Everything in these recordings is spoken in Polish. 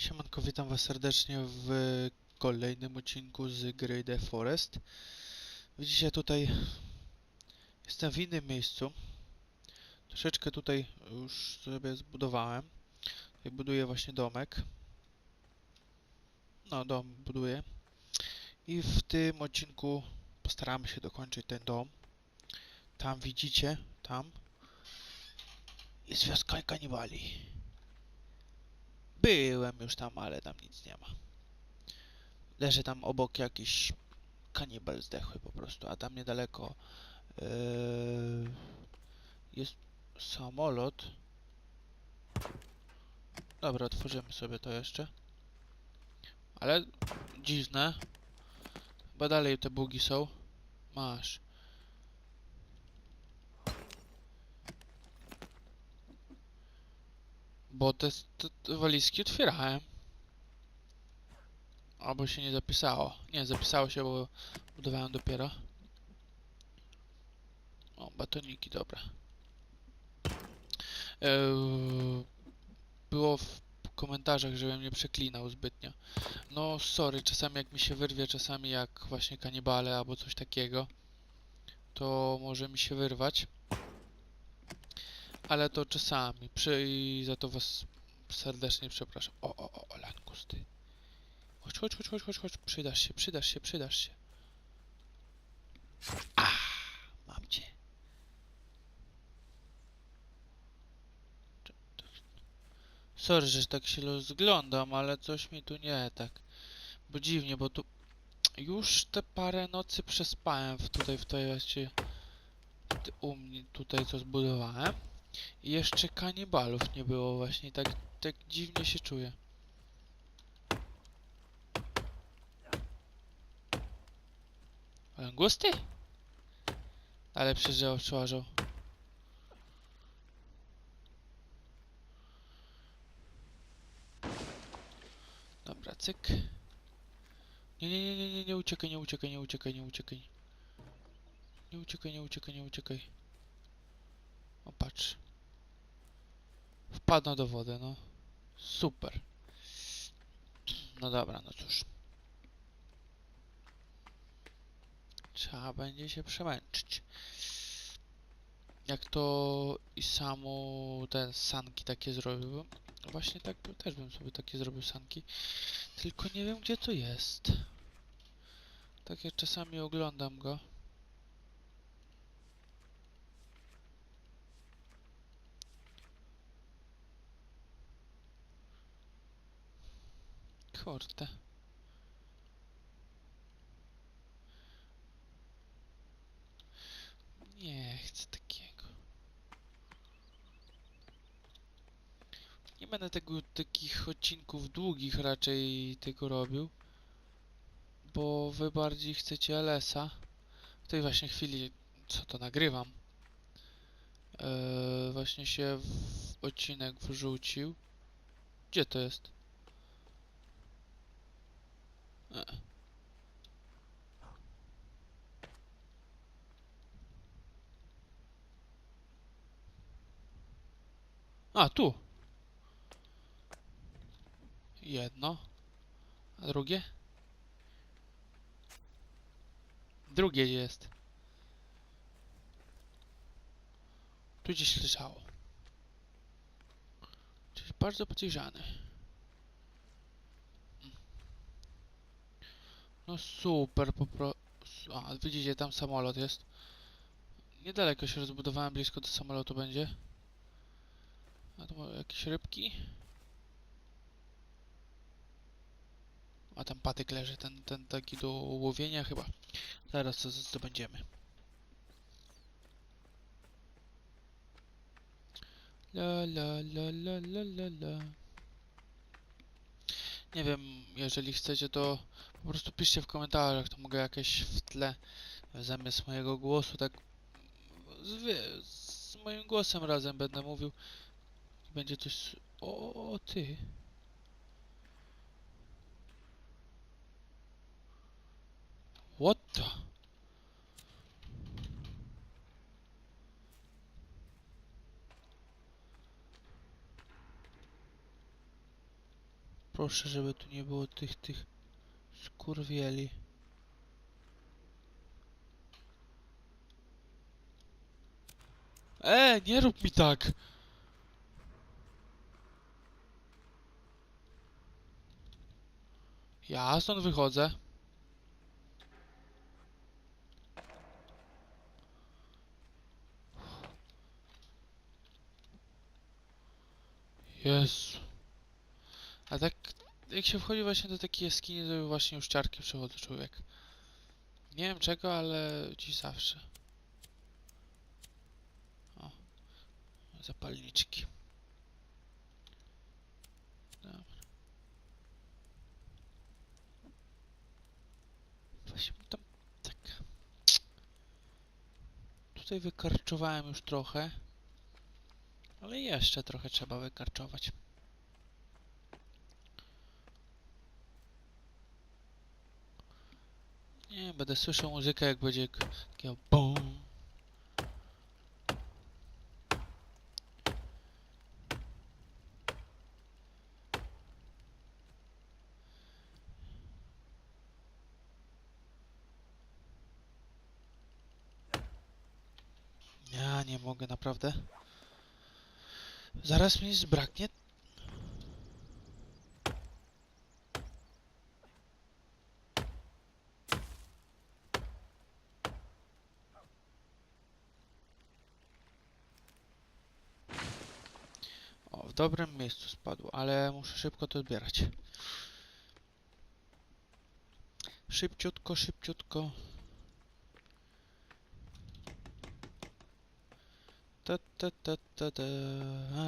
Siemanko, witam was serdecznie w kolejnym odcinku z gry The Forest. Widzicie tutaj, jestem w innym miejscu. Troszeczkę tutaj już sobie zbudowałem. Tutaj buduję właśnie domek. No, dom buduję. I w tym odcinku postaramy się dokończyć ten dom. Tam widzicie, tam jest wioska kanibali. Byłem już tam, ale tam nic nie ma. Leży tam obok jakiś kanibal zdechły po prostu, a tam niedaleko yy, jest samolot. Dobra, otworzymy sobie to jeszcze. Ale dziwne. Chyba dalej te bugi są. Masz. Bo te, te, te walizki otwierałem. Albo się nie zapisało. Nie, zapisało się, bo budowałem dopiero. O, batoniki, dobra. Eee, było w komentarzach, żebym nie przeklinał zbytnio. No, sorry, czasami jak mi się wyrwie, czasami jak właśnie kanibale albo coś takiego, to może mi się wyrwać. Ale to czasami. Przy... I za to was serdecznie przepraszam. O, o, o, o, Langus, ty. Chodź, chodź, chodź, chodź, chodź, chodź. Przydasz się, przydasz się, przydasz się. A, mam cię. Sorry, że tak się rozglądam, ale coś mi tu nie tak. Bo dziwnie, bo tu już te parę nocy przespałem w tutaj, w tej właśnie u mnie tutaj co zbudowałem. I jeszcze kanibalów nie było właśnie, tak, tak dziwnie się czuję. Langusty? Ale przeżył, przełażą. Dobra, cyk. Nie, nie, nie, nie, nie, nie uciekaj, nie uciekaj, nie uciekaj, nie uciekaj. Nie uciekaj, nie uciekaj, nie uciekaj. O, patrz. Wpadną do wody, no. Super. No dobra, no cóż. Trzeba będzie się przemęczyć. Jak to i samo te sanki takie zrobił. Właśnie tak też bym sobie takie zrobił sanki. Tylko nie wiem gdzie to jest. Tak jak czasami oglądam go. Kurde. Nie chcę takiego. Nie będę tego, takich odcinków długich raczej tego robił. Bo wy bardziej chcecie LS-a. W tej właśnie chwili, co to nagrywam. Eee, właśnie się w odcinek wrzucił. Gdzie to jest? E. A, tu. Jedno. A drugie? Drugie jest. Tu gdzieś leżało. Coś bardzo podejrzane. No super, po pro... A, widzicie, tam samolot jest. Niedaleko się rozbudowałem, blisko do samolotu będzie. A tu jakieś rybki. A tam patyk leży, ten, ten taki do łowienia chyba. Zaraz to zdobędziemy. La la la la la la la. Nie wiem, jeżeli chcecie to po prostu piszcie w komentarzach, to mogę jakieś w tle zamiast mojego głosu tak z, z moim głosem razem będę mówił. Będzie coś... O, ty. What the? Proszę, żeby tu nie było tych, tych skurwieli. E, nie rób mi tak! Ja stąd wychodzę. Jezu. A tak, jak się wchodzi właśnie do takiej jaskini, to właśnie już ciarki przechodzę człowiek. Nie wiem czego, ale dziś zawsze. O. Zapalniczki. Dobra. Właśnie tam tak. Tutaj wykarczowałem już trochę. Ale jeszcze trochę trzeba wykarczować. Nie, będę słyszał muzykę jak będzie takiego BOOM. Ja nie mogę naprawdę. Zaraz mi zbraknie. O, w dobrym miejscu spadło, ale muszę szybko to zbierać. Szybciutko, szybciutko. Ta ta ta ta ta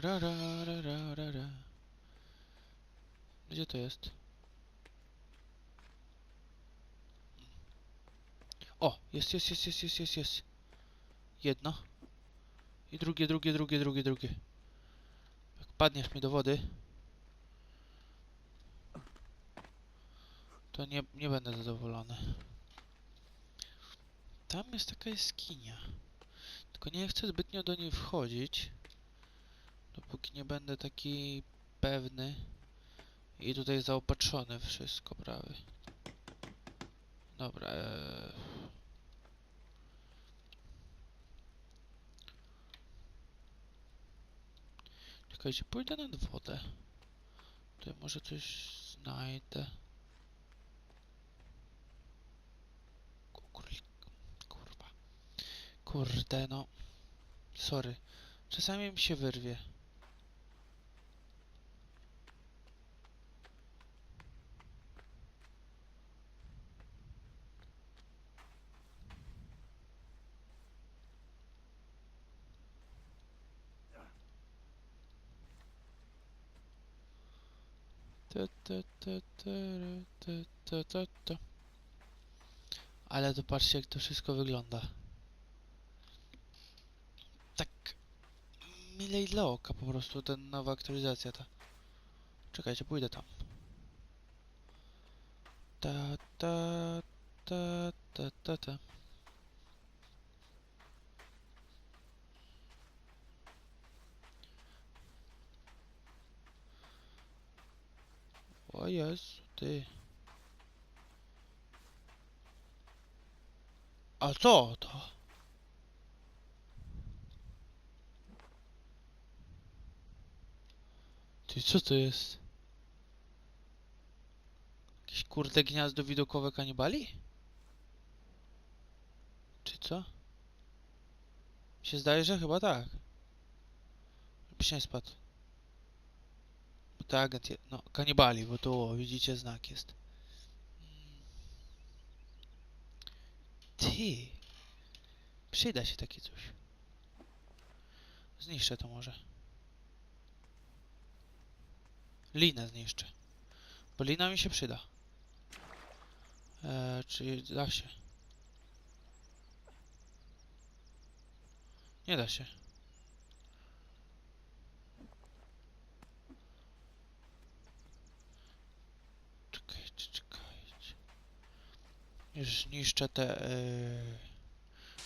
ra ra ra ra ra ra. Gdzie to jest? O, jest, jest, jest, jest, jest, jest, jest. Jedno. I drugie, drugie, drugie, drugie, drugie. Jak padniesz mi do wody, to nie, nie będę zadowolony. Tam jest taka jaskinia. Tylko nie chcę zbytnio do niej wchodzić, dopóki nie będę taki pewny i tutaj zaopatrzony wszystko prawie. Dobra. Ee... Czekajcie, pójdę nad wodę. Tutaj może coś znajdę. Kurwa. Kurde, no. Sorry. Czasami mi się wyrwie. Ta, ta, ta, ta, ra, ta, ta, ta, ta. Ale to patrzcie jak to wszystko wygląda. Tak milej dla oka po prostu ta nowa aktualizacja ta. Czekajcie, pójdę tam. Ta ta ta ta ta ta. O Jezu, ty. A co to? Ty, co to jest? Jakieś kurde gniazdo widokowe kanibali? Czy co? Mi się zdaje, że chyba tak. Żebyś nie spadł. To je... No, kanibali, bo tu, o, widzicie, znak jest. Ty! Przyda się takie coś. Zniszczę to może. Linę zniszczę. Bo lina mi się przyda. Eee, czy da się? Nie da się. Czekajcie, czekajcie. Już niszczę te...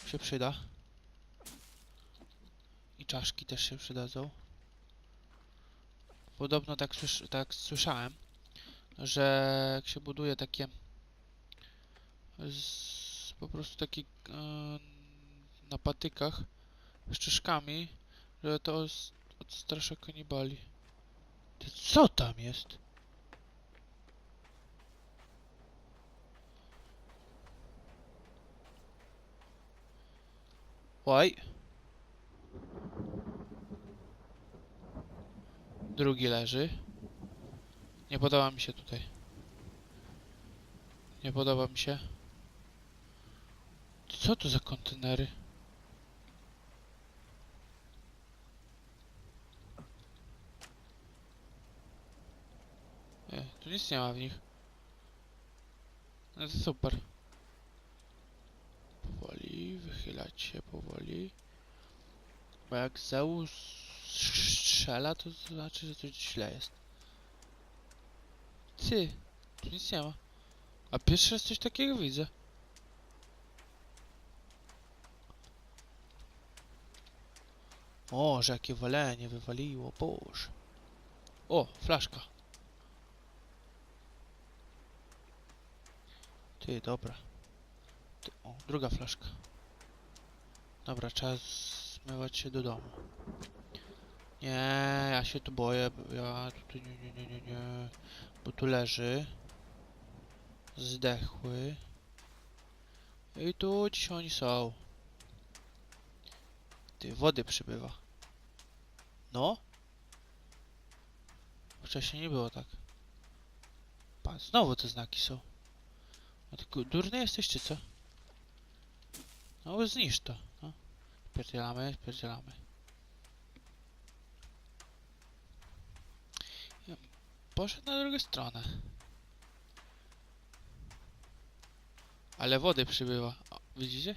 Yy, się przyda. I czaszki też się przydadzą. Podobno tak, słysz tak słyszałem. że jak się buduje takie z, po prostu takie e, na patykach z czyszkami, że to odstrasza kanibali. Co tam jest? Oj. Drugi leży. Nie podoba mi się tutaj. Nie podoba mi się. Co to za kontenery? Nie, tu nic nie ma w nich. No to super. Powoli, wychylać się powoli. Bo jak Zeus strzela, to znaczy, że coś źle jest. Ty, tu nic nie ma. A pierwszy raz coś takiego widzę. O, że jakie walenie wywaliło, boże. O, flaszka. Ty, dobra. O, druga flaszka. Dobra, trzeba zmywać się do domu. Nie, ja się tu boję, bo ja tutaj nie, nie, nie, nie, nie. Bo tu leży. Zdechły. I tu gdzieś oni są. Ty, wody przybywa. No? Wcześniej nie było tak. Patrz, znowu te znaki są. A ty durny jesteś, czy co? No, zniszcz to. No. Spierdzielamy, spierdzielamy. Poszedł na drugą stronę. Ale wody przybywa. O, widzicie?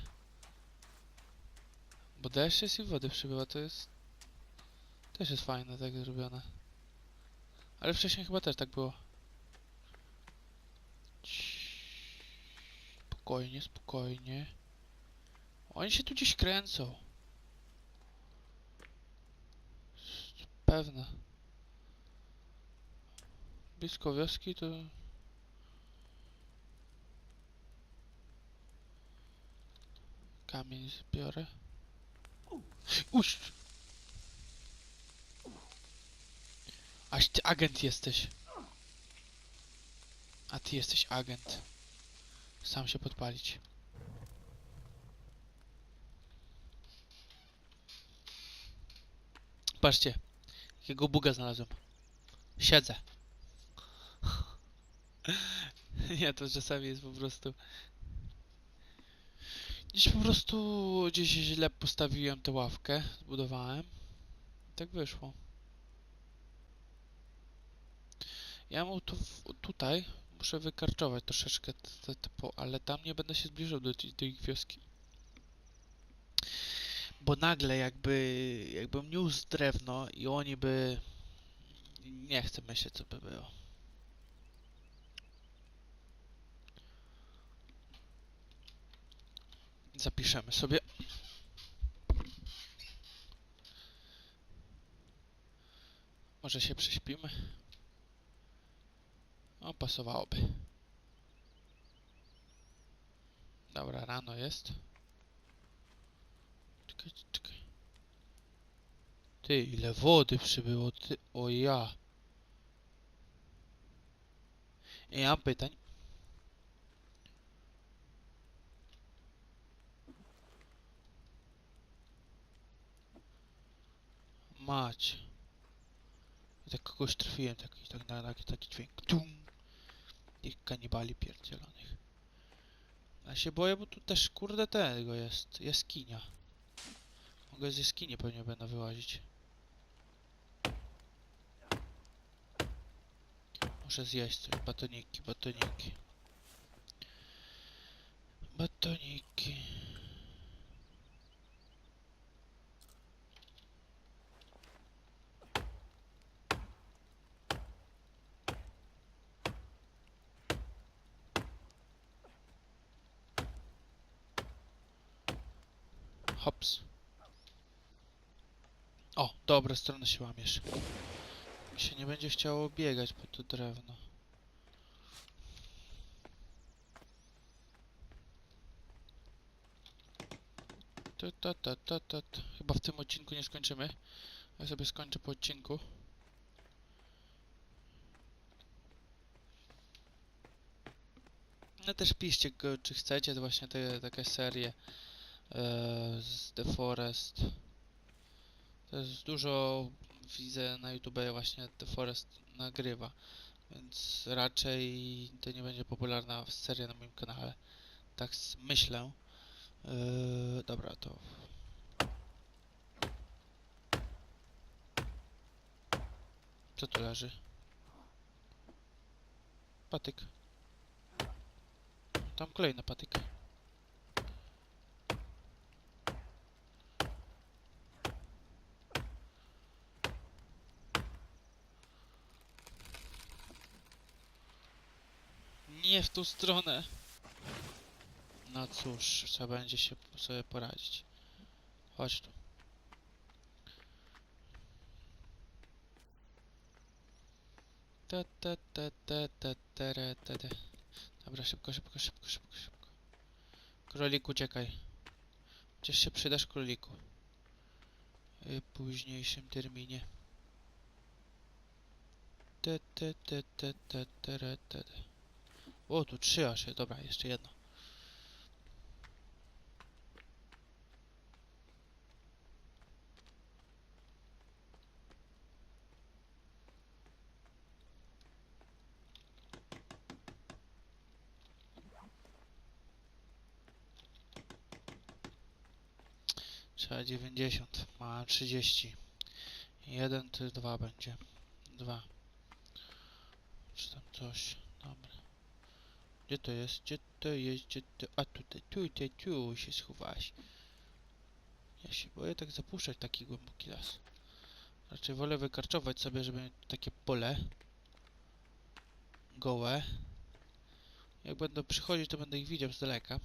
Bo deszcz jest i wody przybywa, to jest... Też jest fajne tak zrobione. Ale wcześniej chyba też tak było. Spokojnie, spokojnie. Oni się tu gdzieś kręcą. Pewne. Blisko wioski to... Kamień zbiorę. Uś! Aś ty agent jesteś. A ty jesteś agent. Sam się podpalić. Patrzcie, jakiego buga znalazłem. Siedzę. Nie, to czasami jest po prostu... Gdzieś po prostu gdzieś źle postawiłem tę ławkę, zbudowałem. I tak wyszło. Ja mu tu, tutaj muszę wykarczować troszeczkę, te, te, te po, ale tam nie będę się zbliżał do, tej- ich wioski. Bo nagle jakby, jakbym niósł drewno i oni by... Nie chcę myśleć co by było. Zapiszemy sobie. Może się prześpimy. O, pasowałoby. Dobra, rano jest. Czekaj, czekaj. Ty, ile wody przybyło, ty, o ja. Ja mam pytań. Mać. Tak kogoś trafiłem, taki, tak, na, taki, taki dźwięk. Tum! Tych kanibali pierdzielonych. Ja się boję, bo tu też kurde tego jest. Jaskinia. Mogę z jaskini pewnie będę wyłazić. Muszę zjeść coś. Batoniki, batoniki. Batoniki. Hops. O, dobre strony się łamiesz. Mi się nie będzie chciało biegać po to drewno. Ta, ta, ta, ta, ta. Chyba w tym odcinku nie skończymy. Ja sobie skończę po odcinku. No też piszcie, czy chcecie właśnie te, takie serie e, z The Forest. To jest dużo, widzę na YouTube właśnie The Forest nagrywa, więc raczej to nie będzie popularna seria na moim kanale. Tak myślę. E, dobra, to Co tu leży? Patyk. Tam kolejny patyk. Nie w tą stronę. No cóż, trzeba będzie się sobie poradzić. Chodź tu. Ta, ta, ta, ta, ta, tere, te, te. Dobra, szybko, szybko, szybko, szybko, szybko. Króliku, uciekaj. Chociaż się przydasz króliku. W późniejszym terminie. Te, te, te, te, te, tere, te, te. O, tu trzy aż. Dobra, jeszcze jedno. Trzeba 90. Mam 30. Jeden to dwa będzie. Dwa. Czy tam coś. Dobra. Gdzie to jest? Gdzie to jest? Gdzie to... A tutaj, tutaj, tu się schowałaś. Ja się boję tak zapuszczać taki głęboki las. Raczej wolę wykarczować sobie, żeby takie pole. Gołe. Jak będą przychodzić, to będę ich widział z daleka.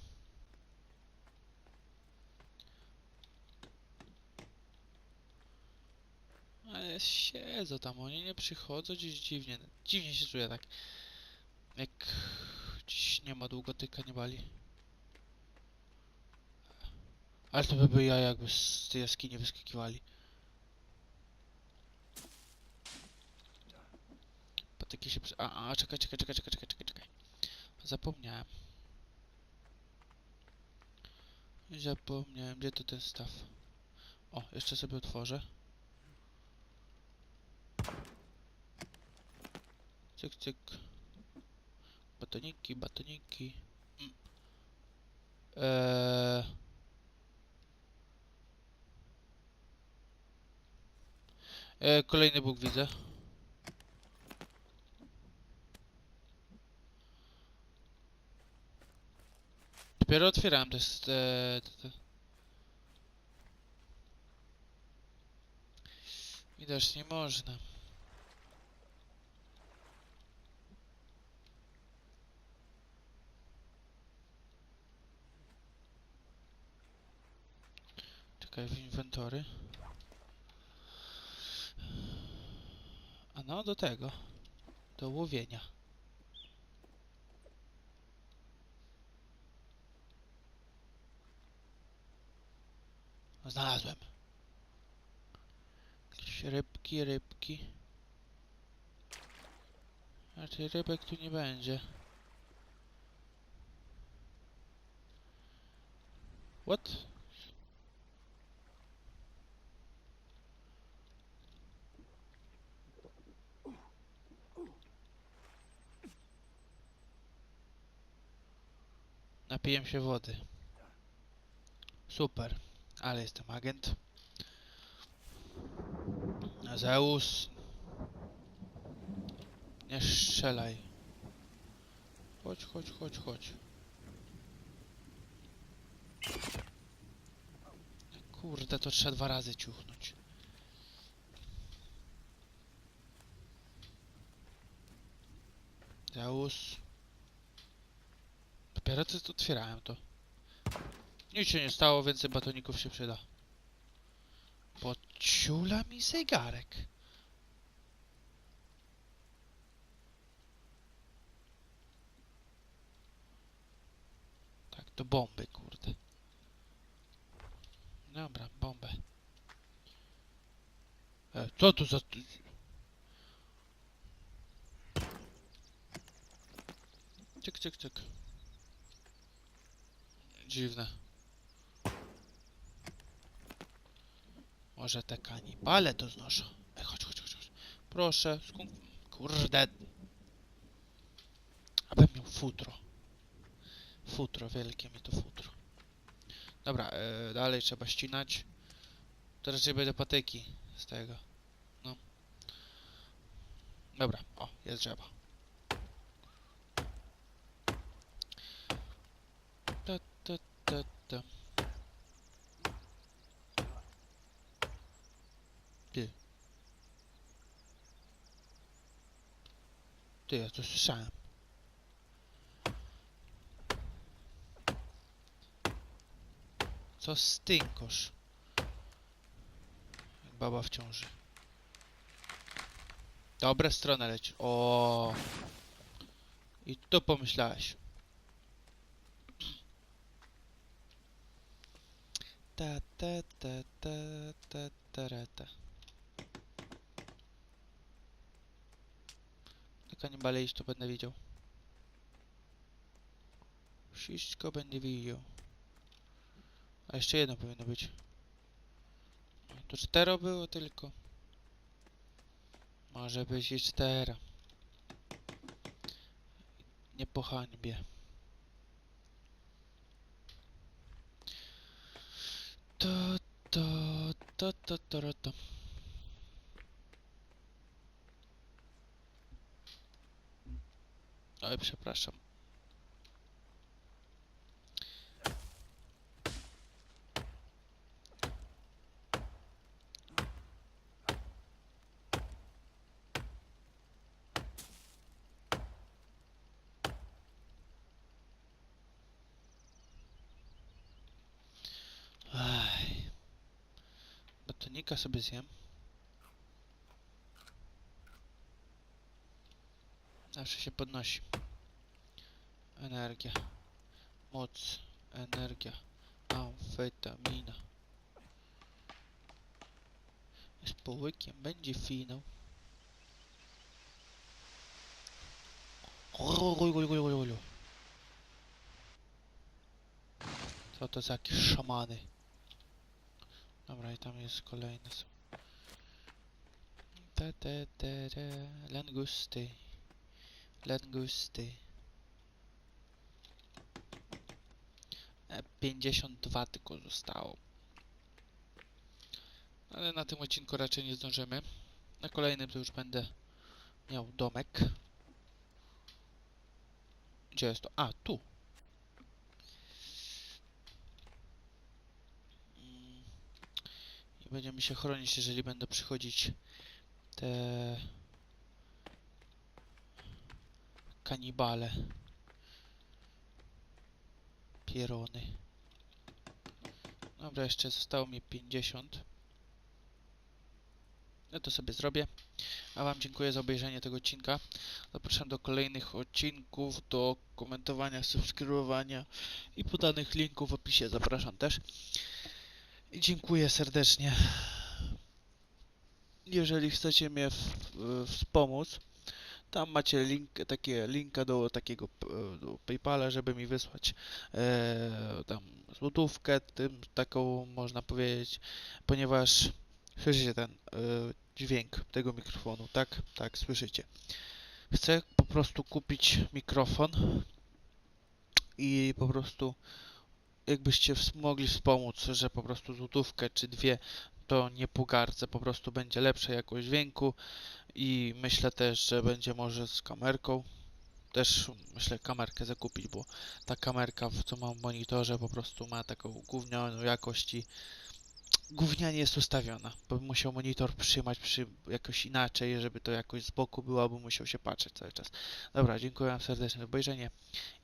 Ale siedzą tam, oni nie przychodzą gdzieś dziwnie. Dziwnie się czuję tak. Jak dziś nie ma długotyka, nie bali. Ale to by były ja jakby z tej jaskini wyskakiwali. Patyki się przy... A, a, czekaj, czekaj, czekaj, czekaj, czekaj, czekaj, czekaj. Zapomniałem. Zapomniałem, gdzie to ten staw. O, jeszcze sobie otworzę. Cyk, cyk. Batoniki, batoniki. Mm. Eee... Eee, kolejny Bóg widzę. Dopiero otwierałem te, te, te, te. Widocznie można. Czekaj, w inwentory. A no, do tego. Do łowienia. Znalazłem. Jakieś rybki, rybki. Raczej rybek tu nie będzie. What? Napiję się wody. Super, ale jestem agent. Zeus. Nie strzelaj. Chodź, chodź, chodź, chodź. Kurde, to trzeba dwa razy ciuchnąć. Zeus. Dopiero co otwierałem to. Nic się nie stało, więcej batoników się przyda. Podciula mi zegarek. Tak, to bomby, kurde. Dobra, bombę. E, co tu za... Cyk, cyk, cyk. Dziwne. Może te kanibale to znoszą. Ej, chodź, chodź, chodź. chodź. Proszę, skąd... Kurde. Abym miał futro. Futro, wielkie mi to futro. Dobra, e, dalej trzeba ścinać. To raczej będę patyki z tego. No. Dobra, o, jest drzewo. Ta, ta, ta. Ty. Ty, ja to słyszałem. Co stynkosz? Jak baba w ciąży. Dobre strony leci. O. I tu pomyślałeś. Ta ta ta ta ta ta ra, ta. Na kanibale iść to będę widział. Wszystko będę widział. A jeszcze jedno powinno być. To cztero było tylko. Może być i cztero. Nie po hańbie. To, to, to, to, to, to, to. Oj, przepraszam. Batonika sobie zjem. Zawsze się podnosi. Energia. Moc. Energia. Amfetamina. Z połykiem będzie finał. Co to za jakieś szamany? Dobra, i tam jest kolejny. są. Te, te, te, langusty. Langusty. E, 52 tylko zostało. Ale na tym odcinku raczej nie zdążymy. Na kolejnym to już będę miał domek. Gdzie jest to? A, tu. Mm. I będziemy się chronić, jeżeli będą przychodzić te kanibale. Pierony. Dobra, jeszcze zostało mi 50. Ja to sobie zrobię. A Wam dziękuję za obejrzenie tego odcinka. Zapraszam do kolejnych odcinków, do komentowania, subskrybowania i podanych linków w opisie. Zapraszam też. Dziękuję serdecznie. Jeżeli chcecie mnie wspomóc, tam macie link, takie linka do takiego do PayPala, żeby mi wysłać e, tam złotówkę, tym taką można powiedzieć, ponieważ słyszycie ten e, dźwięk tego mikrofonu, tak? Tak, słyszycie. Chcę po prostu kupić mikrofon i po prostu jakbyście mogli wspomóc, że po prostu złotówkę czy dwie, to nie pogardzę, po prostu będzie lepsza jakość dźwięku i myślę też, że będzie może z kamerką. Też myślę kamerkę zakupić, bo ta kamerka, co mam w monitorze, po prostu ma taką gównianą jakość i gównianie jest ustawiona, bo musiał monitor trzymać przy jakoś inaczej, żeby to jakoś z boku było, bo musiał się patrzeć cały czas. Dobra, dziękuję Wam serdecznie za obejrzenie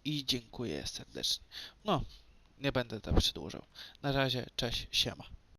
i dziękuję serdecznie. No, nie będę tam przedłużał. Na razie, cześć, siema.